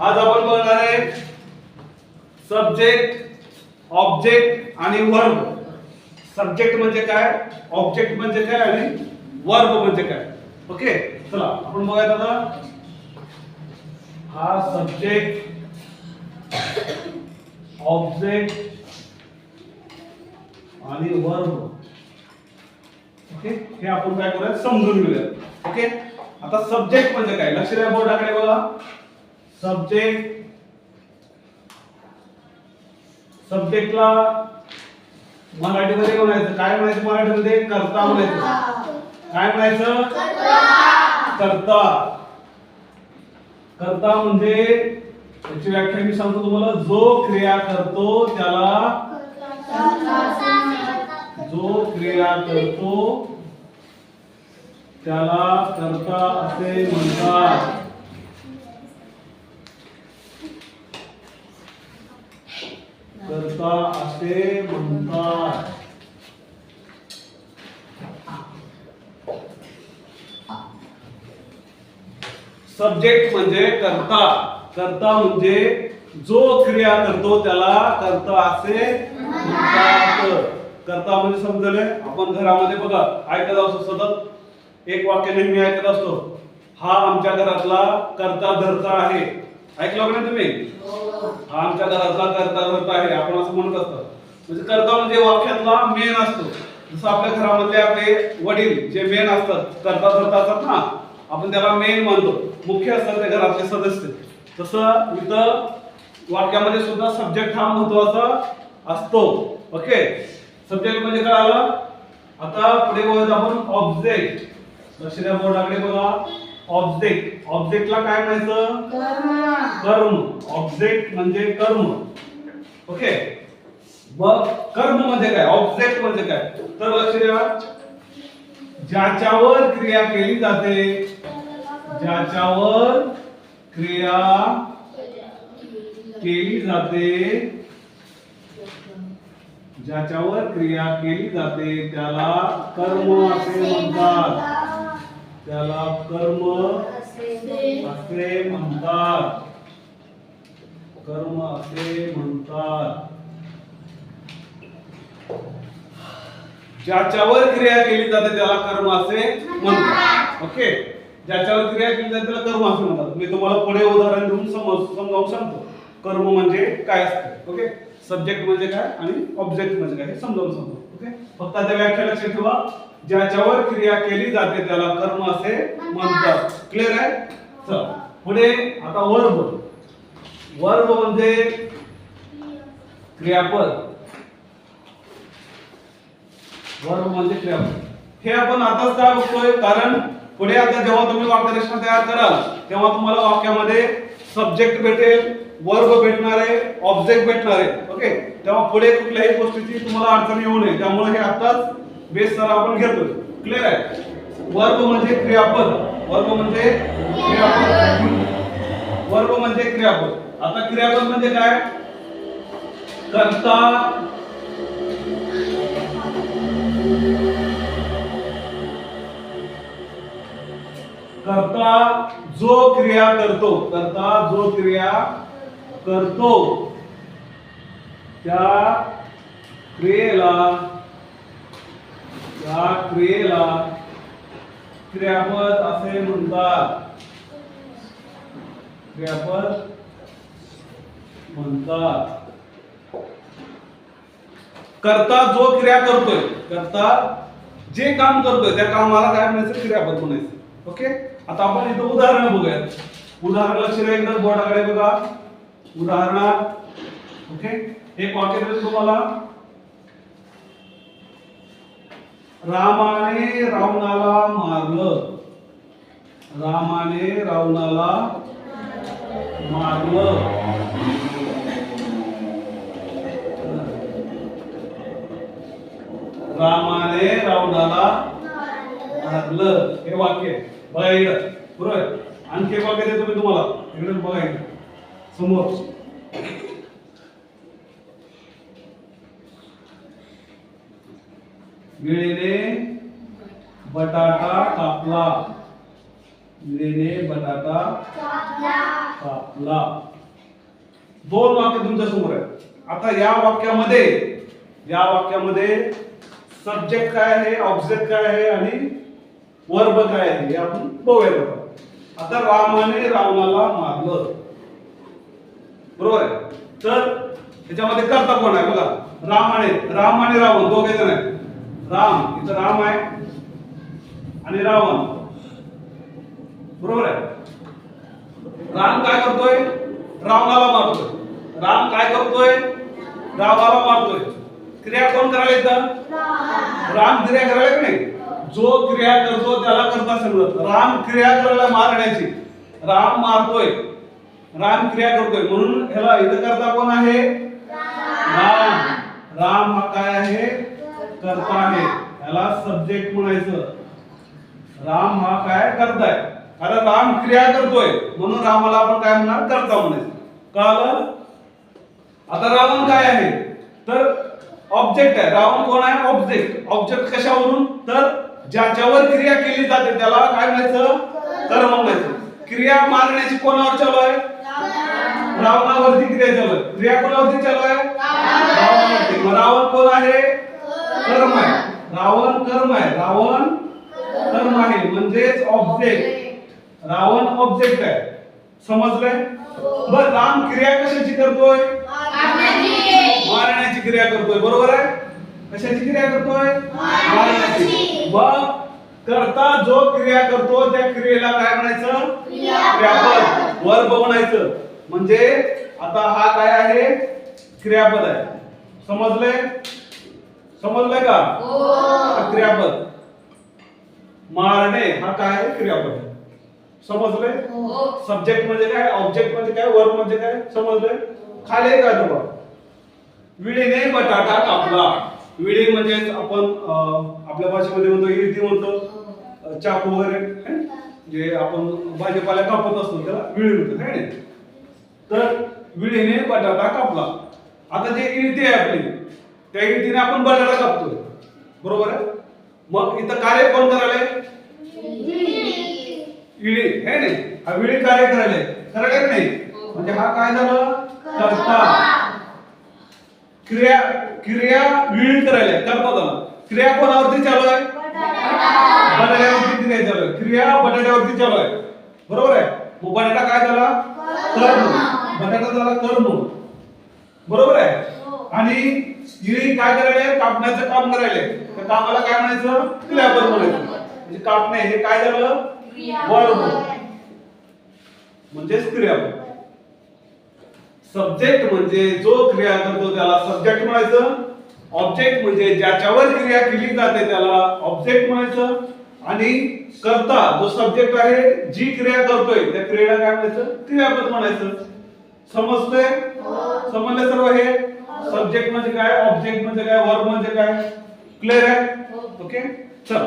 आज आपण बघणार आहे सब्जेक्ट ऑब्जेक्ट आणि वर्ब सब्जेक्ट म्हणजे काय? ऑब्जेक्ट म्हणजे काय आणि वर्ब म्हणजे काय? ओके चला आपण बघायचं ना हा सब्जेक्ट ऑब्जेक्ट आणि वर्ब ओके हे आपण काय करूया समजून घेऊया ओके आता सब्जेक्ट म्हणजे काय? लक्ष द्या बोर्डाकडे बघा. सब्जेक्ट सब्जेक्टला मराठीमध्ये म्हणायचं काय म्हणायचं मराठीमध्ये? कर्ता म्हणायचं. काय म्हणायचं? कर्ता. कर्ता म्हणजे याची व्याख्या मी सांगतो तुम्हाला जो क्रिया करतो त्याला जो क्रिया करतो त्याला कर्ता असे म्हणतात. संस्था असे म्हणतात? सब्जेक्ट म्हणजे कर्ता. कर्ता म्हणजे जो क्रिया करतो त्याला कर्ता असे म्हणतात. कर्ता म्हणजे समजले? आपण घरामध्ये बघा ऐकत असतो सतत. एक वाक्य नेहमी ऐकत असतो. हा आमच्या घरातला कर्ता धरता आहे. ऐकलं का नाही तुम्ही? हा आमच्या घरातला कर्ता धरता आहे आपण असं म्हणत असतो. म्हणजे कर्ता म्हणजे वाक्यातला मेन असतो. जसं आपल्या घरामधले आपले वडील जे मेन असतात कर्ता धरता असतात ना आपण त्याला मेन मानतो मुख्य असतात ते घरातले सदस्य. तसं इथं वाक्यामध्ये सुद्धा सब्जेक्ट हा महत्त्वाचा असतो. ओके सब्जेक्ट म्हणजे काय आलं? आता पुढे बघूया आपण ऑब्जेक्ट लक्ष द्या बोर्डाकडे बघा. ऑब्जेक्ट ऑब्जेक्टला काय म्हणायचं? कर्म. ऑब्जेक्ट म्हणजे कर्म. ओके मग कर्म म्हणजे काय? ऑब्जेक्ट म्हणजे काय? तर लक्ष द्या. ज्याच्यावर क्रिया केली जाते ज्याच्यावर क्रिया केली जाते ज्याच्यावर क्रिया केली जाते त्याला कर्म असे म्हणतात. त्याला कर्म असे म्हणतात. कर्म असे म्हणतात. ज्याच्यावर क्रिया केली जाते त्याला कर्म असे म्हणतात. ओके? ज्याच्यावर क्रिया केली जाते त्याला कर्म असे म्हणतात. मी तुम्हाला पुढे उदाहरण देऊन समज समजावून सांगतो. कर्म म्हणजे काय असते? ओके? सब्जेक्ट म्हणजे काय आणि ऑब्जेक्ट म्हणजे काय हे समजावून सांगतो. ओके? फक्त त्या व्याख्या लक्षात ठेवा. ज्याच्यावर क्रिया केली जाते त्याला कर्म असे म्हणतात. क्लिअर आहे? चल. पुढे आता वर्ब. वर्ब म्हणजे क्रियापद. वर्ब म्हणजे क्रियापद. हे आपण आताच काय बघतोय? कारण पुढे आता जेव्हा तुम्ही वाक्यरचना तयार कराल तेव्हा तुम्हाला वाक्यामध्ये सब्जेक्ट भेटेल. वर्ब भेटणार आहे ऑब्जेक्ट भेटणार. आहे ओके तेव्हा पुढे कुठल्याही गोष्टीची तुम्हाला अडचण येऊ नये. त्यामुळे हे आताच बेस सर आपण घेतो क्लिअर आहे? वर्ब म्हणजे क्रियापद. वर्ब म्हणजे क्रियापद. वर्ब म्हणजे क्रियापद. आता क्रियापद म्हणजे काय? कर्ता करता जो क्रिया करतो करता जो क्रिया करतो. त्या क्रियेला त्या क्रियेला क्रियापद असे म्हणतात. क्रियापद म्हणतात. करता जो क्रिया करतोय करता जे काम करतोय त्या कामाला काय म्हणायचं? क्रियापद म्हणायचं. ओके? आता आपण इथं उदाहरण बघूयात. उदाहरण लक्ष एकदा बोर्डाकडे बघा. उदाहरणार्थ ओके एक वाक्य देतो तुम्हाला रामाने रावणाला मारलं. रामाने रावणाला मारलं. रामाने रावणाला मारलं. हे वाक्य बघा इकडं. बरोबर? आणखी एक वाक्य देतो मी तुम्हाला. इकडे बघा इकडं. समोर. विळेने बटाटा कापला. विळेने बटाटा कापला. दोन वाक्य तुमच्यासमोर आहे आता या वाक्यामध्ये या वाक्यामध्ये सब्जेक्ट काय आहे ऑब्जेक्ट काय आहे आणि वर्ब काय आहे हे आपण बघूया. आता. आता रामाने रावणाला मारलं. बरोबर आहे? तर त्याच्यामध्ये करता कोण आहे? बघा राम आणि राम आणि रावण दोघे जण आहेत. राम इथं राम आहे आणि रावण. बरोबर आहे? राम काय करतोय? रावणाला मारतोय. राम काय करतोय? रावणाला मारतोय. क्रिया कोण करायला इथं राम क्रिया करायला की नाही. जो क्रिया करतो त्याला करता सांगत राम क्रिया करायला मारण्याची राम मारतोय. राम क्रिया करतोय. म्हणून ह्याला इथं करता कोण आहे? राम. राम हा काय आहे? करता आहे. ह्याला सब्जेक्ट म्हणायचं. राम हा काय करताय? कारण राम क्रिया करतोय. म्हणून रामाला आपण काय म्हणणार? करता म्हणायचं. कळालं? आता रावण काय आहे? तर ऑब्जेक्ट आहे. रावण कोण आहे? ऑब्जेक्ट ऑब्जेक्ट कशावरून? तर ज्याच्यावर क्रिया केली जाते त्याला काय म्हणायचं? कर्म म्हणायचं. क्रिया मारण्याची कोणावर चालू आहे? रावणावरती क्रिया चालू आहे? क्रिया कोणावरती चालू आहे? रावणावरती. रावण कोण आहे? कर्म आहे. रावण कर्म आहे. रावण कर्म आहे. म्हणजेच ऑब्जेक्ट रावण ऑब्जेक्ट आहे. समजलंय? बर राम क्रिया कशाची करतोय? मारण्याची क्रिया करतोय. बरोबर आहे? कशाची क्रिया करतोय? मारण्याची. मग करता जो क्रिया करतो त्या क्रियेला काय म्हणायचं? क्रियापद. वर्ब म्हणायचं. म्हणजे आता हा काय आहे? क्रियापद आहे. समजले समजलंय का? हा. क्रियापद. मारणे हा काय आहे? क्रियापद. आहे समजले सब्जेक्ट म्हणजे काय? ऑब्जेक्ट म्हणजे काय? वर्ब म्हणजे काय? समजलंय? खाली काय बघा विळीने बटाटा कापला. विळी म्हणजे आपण आपल्या भाषेमध्ये म्हणतो इळती म्हणतो. चाकू वगैरे है? जे आपण भाजीपाला कापत असतो त्याला विळी म्हणतो है ना? तर विळीने बटाटा कापला. आता जे इळती आहे आपली. त्या इळतीने आपण बटाटा कापतोय. बरोबर आहे? मग इथं कार्य कोण करायला इळी हे नाही? हा विळी कार्य करायला करायला काय नाही? म्हणजे हा काय झालं? करता. क्रिया क्रिया विळी करायला करता झाला. क्रिया कोणावरती चालू आहे? बटाट्यावरती क्रिया चालू आहे. क्रिया बटाट्यावरती चालू आहे. बरोबर आहे? मग बटाटा काय झाला? कर्म बटाटा झाला कर्म बरोबर आहे? आणि इळी काय करायला? कापण्याचं काम करायला. त्या कामाला काय म्हणायचं? क्रियापद म्हणायचं. म्हणजे कापणे हे काय झालं? वर्ब म्हणजेच क्रियापद. सब्जेक्ट म्हणजे जो क्रिया करतो त्याला सब्जेक्ट म्हणायचं. ऑब्जेक्ट म्हणजे ज्याच्यावर क्रिया केली जाते त्याला ऑब्जेक्ट म्हणायचं. आणि करता जो सब्जेक्ट आहे जी क्रिया करतोय त्या क्रियेला काय म्हणायचं? क्रियापद म्हणायचं. समजतंय? समजलं सर्व हे? सब्जेक्ट म्हणजे काय? ऑब्जेक्ट म्हणजे काय? वर्ब म्हणजे काय? क्लिअर आहे? ओके चल.